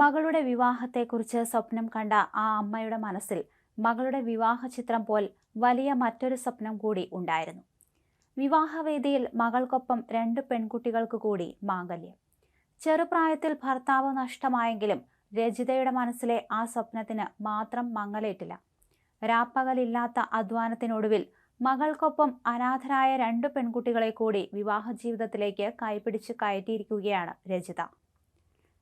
മകളുടെ വിവാഹത്തെക്കുറിച്ച് സ്വപ്നം കണ്ട ആ അമ്മയുടെ മനസ്സിൽ മകളുടെ വിവാഹ ചിത്രം പോൽ വലിയ മറ്റൊരു സ്വപ്നം കൂടി ഉണ്ടായിരുന്നു. വിവാഹവേദിയിൽ മകൾക്കൊപ്പം രണ്ട് പെൺകുട്ടികൾക്ക് കൂടി മാംഗല്യം. ചെറുപ്രായത്തിൽ ഭർത്താവ് നഷ്ടമായെങ്കിലും രജിതയുടെ മനസ്സിലെ ആ സ്വപ്നത്തിന് മാത്രം മങ്ങലേറ്റില്ല. രാപ്പകലില്ലാത്ത അധ്വാനത്തിനൊടുവിൽ മകൾക്കൊപ്പം അനാഥരായ രണ്ട് പെൺകുട്ടികളെ കൂടി വിവാഹ ജീവിതത്തിലേക്ക് കൈപിടിച്ച് കയറ്റിയിരിക്കുകയാണ് രജിത.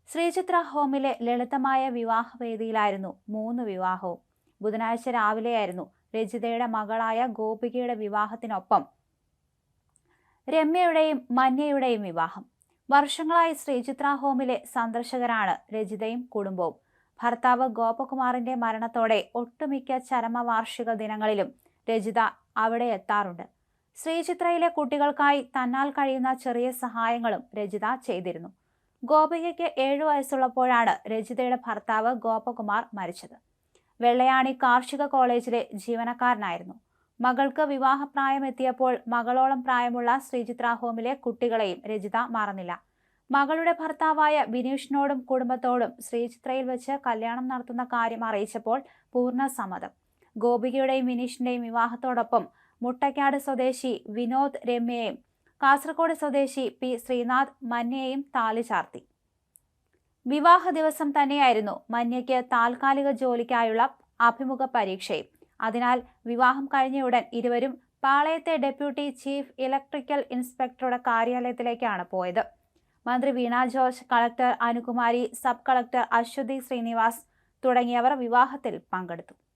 ശ്രീചിത്ര ഹോമിലെ ലളിതമായ വിവാഹവേദിയിലായിരുന്നു മൂന്ന് വിവാഹവും. ബുധനാഴ്ച രാവിലെയായിരുന്നു രജിതയുടെ മകളായ ഗോപികയുടെ വിവാഹത്തിനൊപ്പം രമ്യയുടെയും മന്യയുടെയും വിവാഹം. വർഷങ്ങളായി ശ്രീചിത്ര ഹോമിലെ സന്ദർശകരാണ് രജിതയും കുടുംബവും. ഭർത്താവ് ഗോപകുമാറിന്റെ മരണത്തോടെ ഒട്ടുമിക്ക ചരമവാർഷിക ദിനങ്ങളിലും രജിത അവിടെ എത്താറുണ്ട്. ശ്രീചിത്രയിലെ കുട്ടികൾക്കായി തന്നാൽ കഴിയുന്ന ചെറിയ സഹായങ്ങളും രജിത ചെയ്തിരുന്നു. ഗോപികയ്ക്ക് ഏഴു വയസ്സുള്ളപ്പോഴാണ് രജിതയുടെ ഭർത്താവ് ഗോപകുമാർ മരിച്ചത്. വെള്ളയാണി കാർഷിക കോളേജിലെ ജീവനക്കാരനായിരുന്നു. മകൾക്ക് വിവാഹപ്രായമെത്തിയപ്പോൾ മകളോളം പ്രായമുള്ള ശ്രീചിത്ര ഹോമിലെ കുട്ടികളെയും രജിത മറന്നില്ല. മകളുടെ ഭർത്താവായ ബിനീഷിനോടും കുടുംബത്തോടും ശ്രീചിത്രയിൽ വെച്ച് കല്യാണം നടത്തുന്ന കാര്യം അറിയിച്ചപ്പോൾ പൂർണ സമ്മതം. ഗോപികയുടെയും വിനീഷിന്റെയും വിവാഹത്തോടൊപ്പം മുട്ടക്കാട് സ്വദേശി വിനോദ് രമ്യയെയും കാസർഗോഡ് സ്വദേശി പി ശ്രീനാഥ് മന്യയെയും താലി ചാർത്തി. വിവാഹ ദിവസം തന്നെയായിരുന്നു മന്യയ്ക്ക് താൽക്കാലിക ജോലിക്കായുള്ള അഭിമുഖ പരീക്ഷയും. അതിനാൽ വിവാഹം കഴിഞ്ഞയുടൻ ഇരുവരും പാളയത്തെ ഡെപ്യൂട്ടി ചീഫ് ഇലക്ട്രിക്കൽ ഇൻസ്പെക്ടറുടെ കാര്യാലയത്തിലേക്കാണ് പോയത്. മന്ത്രി Veena George collector Anukumari sub collector Aswathy Sreenivas തുടങ്ങിയവർ വിവാഹത്തിൽ പങ്കെടുത്തു.